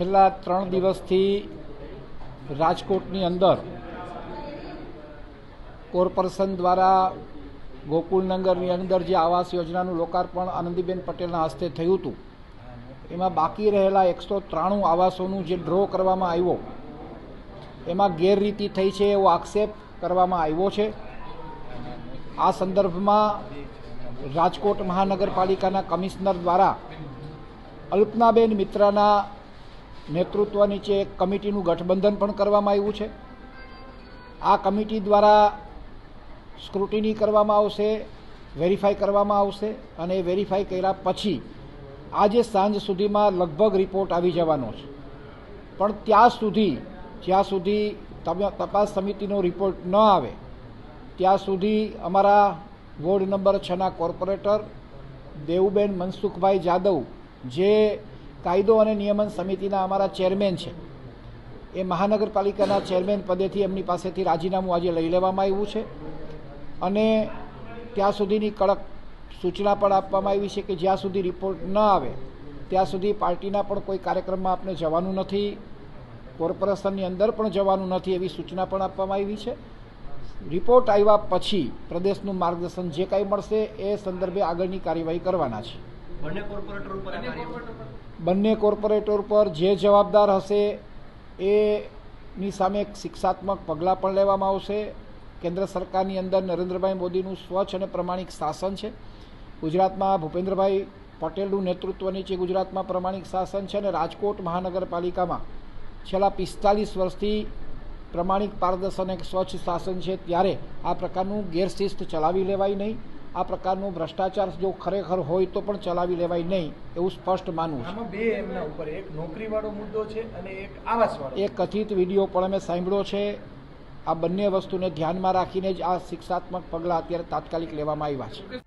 છેલ્લા ત્રણ દિવસથી રાજકોટની અંદર કોર્પોરેશન દ્વારા ગોકુલનગરની અંદર જે આવાસ યોજનાનું લોકાર્પણ આનંદીબેન પટેલના હસ્તે થયું હતું, એમાં બાકી રહેલા એકસો ત્રાણું આવાસોનું જે ડ્રો કરવામાં આવ્યો, એમાં ગેરરીતિ થઈ છે એવો આક્ષેપ કરવામાં આવ્યો છે. આ સંદર્ભમાં રાજકોટ મહાનગરપાલિકાના કમિશનર દ્વારા અલ્પનાબેન મિત્રાના નેતૃત્વ નીચે એક કમિટીનું ગઠબંધન પણ કરવામાં આવ્યું છે. આ કમિટી દ્વારા સ્ક્રુટિની કરવામાં આવશે, વેરીફાઈ કરવામાં આવશે અને એ વેરીફાઈ કર્યા પછી આજે સાંજ સુધીમાં લગભગ રિપોર્ટ આવી જવાનો છે. પણ ત્યાં સુધી, જ્યાં સુધી તપાસ સમિતિનો રિપોર્ટ ન આવે, ત્યાં સુધી અમારા વોર્ડ નંબર છના કોર્પોરેટર દેવુબેન મનસુખભાઈ જાદવ જે કાયદો અને નિયમન સમિતિના અમારા ચેરમેન છે. એ મહાનગરપાલિકાના ચેરમેન પદેથી એમની પાસેથી રાજીનામું આજે લઈ લેવામાં આવ્યું છે. અને ત્યાં સુધીની કડક સૂચના પણ આપવામાં આવી છે કે જ્યાં સુધી રિપોર્ટ ન આવે, ત્યાં સુધી પાર્ટીના પણ કોઈ કાર્યક્રમમાં આપણે જવાનું નથી, કોર્પોરેશનની અંદર પણ જવાનું નથી એવી સૂચના પણ આપવામાં આવી છે. રિપોર્ટ આવ્યા પછી પ્રદેશનું માર્ગદર્શન જે કાંઈ મળશે એ સંદર્ભે આગળની કાર્યવાહી કરવાના છે. બંને કોર્પોરેટર પર જે જવાબદાર હશે એની સામે એક શિક્ષાત્મક પગલાં પણ લેવામાં આવશે. કેન્દ્ર સરકારની અંદર નરેન્દ્રભાઈ મોદીનું સ્વચ્છ અને પ્રમાણિક શાસન છે. ગુજરાતમાં ભૂપેન્દ્રભાઈ પટેલનું નેતૃત્વ નીચે ગુજરાતમાં પ્રમાણિક શાસન છે અને રાજકોટ મહાનગરપાલિકામાં છેલ્લા પિસ્તાલીસ વર્ષથી પ્રમાણિક પારદર્શન એક સ્વચ્છ શાસન છે. ત્યારે આ પ્રકારનું ગેરશિસ્ત ચલાવી લેવાય નહીં. આ પ્રકારનું ભ્રષ્ટાચાર જો ખરેખર હોય તો પણ ચલાવી લેવાય નહીં એવું સ્પષ્ટ માનવું છે. બે એમના ઉપર એક નોકરીવાળો મુદ્દો છે અને એક આવાસવાળો. એ કથિત વીડિયો પણ અમે સાંભળ્યો છે. આ બંને વસ્તુને ધ્યાનમાં રાખીને જ આ શિક્ષાત્મક પગલાં અત્યારે તાત્કાલિક લેવામાં આવ્યા છે.